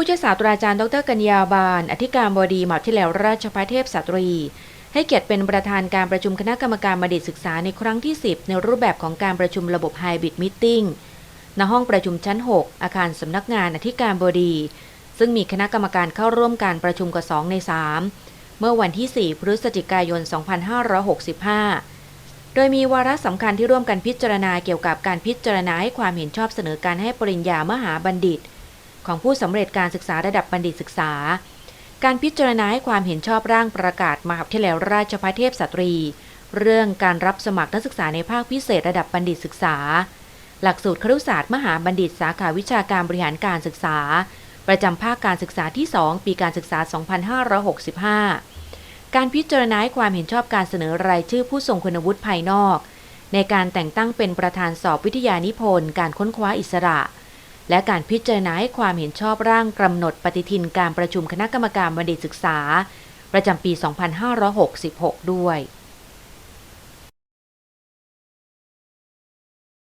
ผู้ช่วยศาสตราจารย์ดรกัญญาบาล อธิการบดีมหาวิทยาลัยราชภัฏเทพสตรี ให้เกียรติเป็นประธานการประชุมคณะกรรมการบัณฑิตศึกษาในครั้งที่ 10 ในรูปแบบของการประชุมระบบไฮบริดมิทติ้งณห้องประชุมชั้น 6 อาคารสำนักงานอธิการบดี ซึ่งมีคณะกรรมการเข้าร่วมการประชุมกว่า 2 ใน 3 เมื่อวันที่ 4 พฤศจิกายน 2565โดยมีวาระสำคัญที่ร่วมกันพิจารณาเกี่ยวกับการพิจารณาให้ความเห็นชอบเสนอการให้ปริญญามหาบัณฑิต ของผู้สำเร็จการศึกษาระดับบัณฑิตศึกษา การพิจารณาให้ความเห็นชอบร่างประกาศมหาวิทยาลัยราชภัฏเทพสตรี เรื่องการรับสมัครนักศึกษาในภาคพิเศษระดับบัณฑิตศึกษา หลักสูตรครุศาสตร์มหาบัณฑิตสาขาวิชาการบริหารการศึกษา ประจำภาคการศึกษาที่ 2 ปีการศึกษา 2565 การพิจารณาให้ความเห็นชอบการเสนอรายชื่อผู้ทรงคุณวุฒิภายนอกในการแต่งตั้งเป็นประธานสอบวิทยานิพนธ์การค้นคว้าอิสระ และการพิจารณาให้ความเห็นชอบร่างกำหนดปฏิทินการประชุมคณะกรรมการบัณฑิตศึกษา ประจำปี 2566 ด้วย